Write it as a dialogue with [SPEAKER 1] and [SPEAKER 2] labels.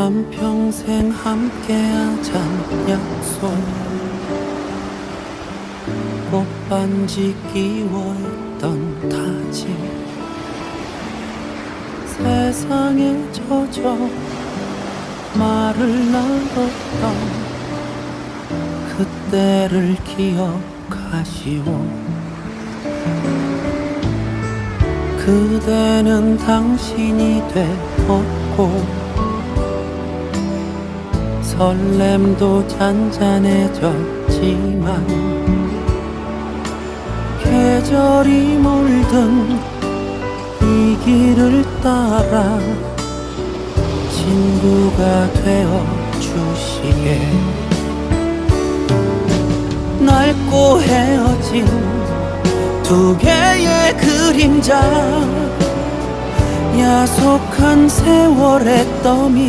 [SPEAKER 1] 한평생 함께하잔 약속. 꽃반지 끼워했던 다짐. 세상에 젖어 말을 나눴던 그때를 기억하시오. 그대는 당신이 되었고 설렘도 잔잔해졌지만 계절이 물든 이 길을 따라 친구가 되어 주시게. 낡고 헤어진 두 개의 그림자 야속한 세월의 더미